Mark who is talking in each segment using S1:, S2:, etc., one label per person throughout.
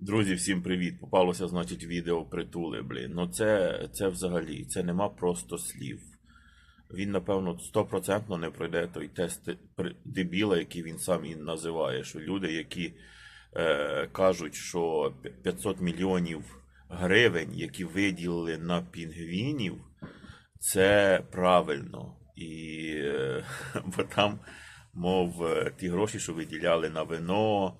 S1: Друзі, всім привіт! Попалося, значить, відео притули, блін. Ну це, це взагалі, це нема просто слів. Він, напевно, стопроцентно не пройде той тест дебіла, який він сам і називає. Що люди, які е, кажуть, що 500 мільйонів гривень, які виділили на пінгвінів, це правильно. І е, бо там, мов, е, ті гроші, що виділяли на вино,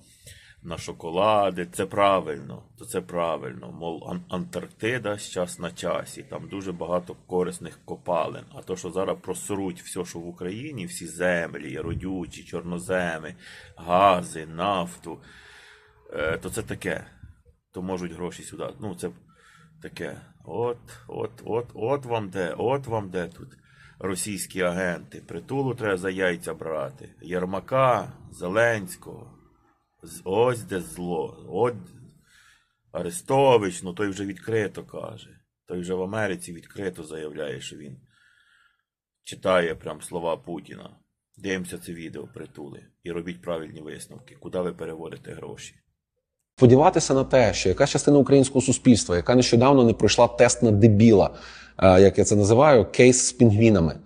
S1: на шоколади, це правильно, то це правильно. Ан- Антарктида зараз на часі, там дуже багато корисних копалин. А то, що зараз просруть все, що в Україні, всі землі, родючі, чорноземи, гази, нафту, е, то це таке. То можуть гроші сюди. Ну, це таке. От, от, от, от вам де, от вам де тут російські агенти. Притулу треба за яйця брати. Єрмака, Зеленського. Ось де зло. От Арестович, ну той вже відкрито каже. Той вже в Америці відкрито заявляє, що він читає прям слова Путіна. Дивимося це відео притули і робіть правильні висновки, куди ви переводите гроші.
S2: Сподіватися на те, що якась частина українського суспільства, яка нещодавно не пройшла тест на дебіла, е, як я це називаю, кейс з пінгвінами.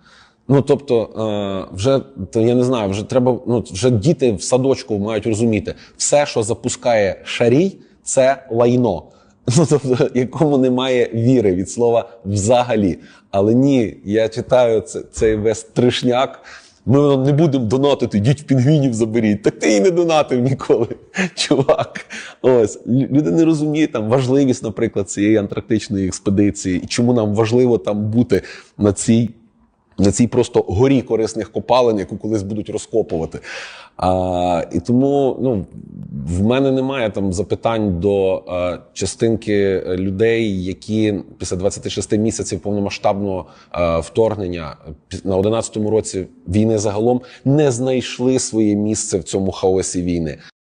S2: Ну тобто, е, вже я не знаю, вже треба. Ну вже діти в садочку мають розуміти, все, що запускає шарій, це лайно. Ну тобто, якому немає віри від слова взагалі. Але ні, я читаю це, цей весь тришняк. Ми не будемо донатити, йдіть в пінгвінів заберіть. Так ти і не донатив ніколи, чувак. Ось люди не розуміють там важливість, наприклад, цієї антарктичної експедиції, і чому нам важливо там бути на цій. На цій просто горі корисних копалин, яку колись будуть розкопувати. А, і тому ну, в мене немає там запитань до е, частинки людей, які після 26 місяців повномасштабного е, вторгнення на 11-му році війни загалом не знайшли своє місце в цьому хаосі війни.